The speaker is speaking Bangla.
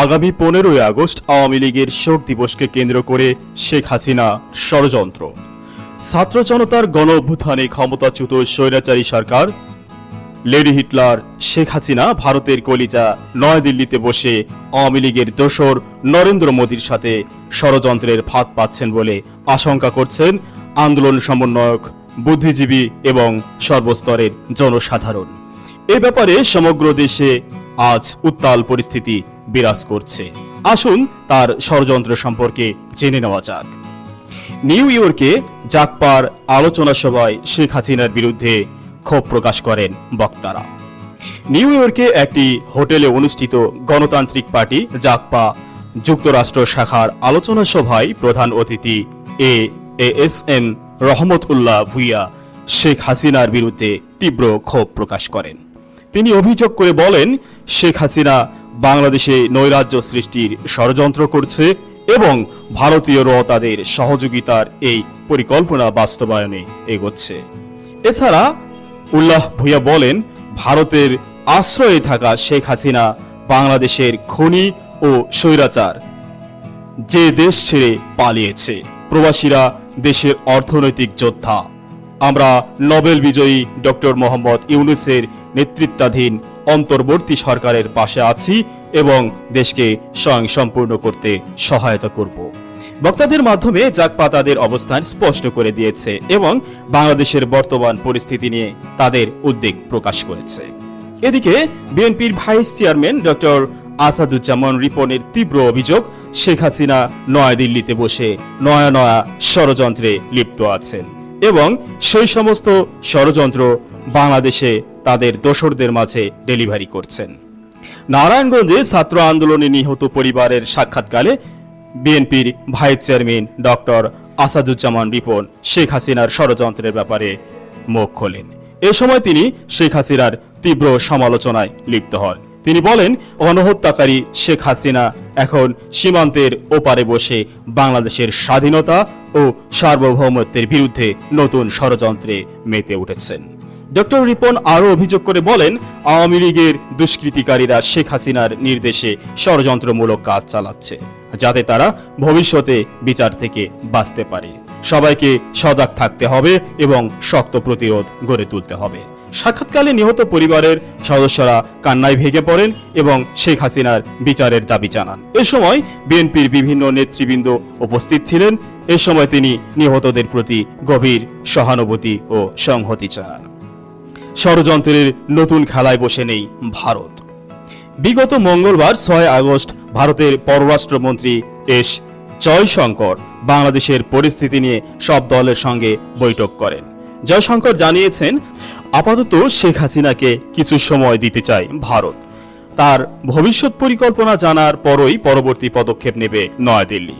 আগামী পনেরোই আগস্ট আওয়ামী লীগের শোক দিবসকে কেন্দ্র করে শেখ হাসিনা ষড়যন্ত্র। ছাত্র জনতার গণ অভ্যুত্থানে ক্ষমতাচ্যুত স্বৈরাচারী সরকার, লেডি হিটলার শেখ হাসিনা ভারতের কলিজা নয়াদিল্লিতে বসে আওয়ামী লীগের দোসর নরেন্দ্র মোদীর সাথে ষড়যন্ত্রের ফাঁদ পাচ্ছেন বলে আশঙ্কা করছেন আন্দোলন সমন্বয়ক, বুদ্ধিজীবী এবং সর্বস্তরের জনসাধারণ। এ ব্যাপারে সমগ্র দেশে আজ উত্তাল পরিস্থিতি বিরাজ করছে। আসুন তার ষড়যন্ত্র সম্পর্কে জেনে নেওয়া যাক। নিউ ইয়র্কে জাকপার আলোচনা সভায় শেখ হাসিনার বিরুদ্ধে ক্ষোভ প্রকাশ করেন বক্তারা। নিউ ইয়র্কে একটি হোটেলে অনুষ্ঠিত গণতান্ত্রিক পার্টি জাকপা যুক্তরাষ্ট্র শাখার আলোচনা সভায় প্রধান অতিথি A S M Rahmat Ullah Bhuiyan Sheikh হাসিনার বিরুদ্ধে তীব্র ক্ষোভ প্রকাশ করেন। তিনি অভিযোগ করে বলেন, শেখ হাসিনা বাংলাদেশে নৈরাজ্য সৃষ্টির ষড়যন্ত্র করছে এবং ভারতীয়রাও তাদের সহযোগিতার এই পরিকল্পনা বাস্তবায়নে এগোচ্ছে। এছাড়া উল্লাহ ভুইয়া বলেন, ভারতের আশ্রয়ে থাকা শেখ হাসিনা বাংলাদেশের খনি ও স্বৈরাচার যে দেশ ছেড়ে পালিয়েছে। প্রবাসীরা দেশের অর্থনৈতিক যোদ্ধা। আমরা নোবেল বিজয়ী ডক্টর মোহাম্মদ ইউনুসের নেতৃত্বাধীন অন্তর্বর্তী সরকারের পাশে আছি এবং দেশকে স্বয়ং সম্পূর্ণ করতে সহায়তা করব। বক্তাদের মাধ্যমে জাকপা তাদের অবস্থান স্পষ্ট করে দিয়েছে এবং বাংলাদেশের বর্তমান পরিস্থিতি নিয়ে তাদের উদ্বেগ প্রকাশ করেছে। এদিকে বিএনপির ভাইস চেয়ারম্যান ডক্টর আসাদুজ্জামান রিপনের তীব্র অভিযোগ, শেখ হাসিনা নয়াদিল্লিতে বসে নয়া নয়া ষড়যন্ত্রে লিপ্ত আছেন। এবং সেই সমস্ত ষড়যন্ত্র বাংলাদেশে তাদের দোসরদের মাঝে ডেলিভারি করছেন। নারায়ণগঞ্জে ছাত্র আন্দোলনে নিহত পরিবারের সাক্ষাৎকালে বিএনপির vice chairman doctor Asaduzzaman Ripon Sheikh হাসিনার ষড়যন্ত্রের ব্যাপারে মুখ খোলেন। এ সময় তিনি শেখ হাসিনার তীব্র সমালোচনায় লিপ্ত হন। তিনি বলেন গণহত্যাকারী শেখ হাসিনা এখন সীমান্তের ওপারে বসে বাংলাদেশের স্বাধীনতা ও সার্বভৌমত্বের বিরুদ্ধে নতুন ষড়যন্ত্রে মেতে উঠেছেন। ডক্টর রিপন আরও অভিযোগ করে বলেন, আওয়ামী লীগের দুষ্কৃতিকারীরা শেখ হাসিনার নির্দেশে ষড়যন্ত্রমূলক কাজ চালাচ্ছে, যাতে তারা ভবিষ্যতে বিচার থেকে বাঁচতে পারে। সবাইকে সজাগ থাকতে হবে এবং শক্ত প্রতিরোধ গড়ে তুলতে হবে। সাক্ষাৎকালে নিহত পরিবারের সদস্যরা কান্নায় ভেঙে পড়েন এবং শেখ হাসিনার বিচারের দাবি জানান। এ সময় বিএনপির বিভিন্ন নেতৃবৃন্দ উপস্থিত ছিলেন। এ সময় তিনি নিহতদের প্রতি গভীর সহানুভূতি ও সংহতি জানান। ষড়যন্ত্রের নতুন খেলায় বসে নেই ভারত। বিগত মঙ্গলবার ছয় আগস্ট ভারতের পররাষ্ট্রমন্ত্রী এস জয়শঙ্কর বাংলাদেশের পরিস্থিতি নিয়ে সব দলের সঙ্গে বৈঠক করেন। জয়শঙ্কর জানিয়েছেন, আপাতত শেখ হাসিনাকে কিছু সময় দিতে চায় ভারত। তার ভবিষ্যৎ পরিকল্পনা জানার পরই পরবর্তী পদক্ষেপ নেবে নয়াদিল্লি।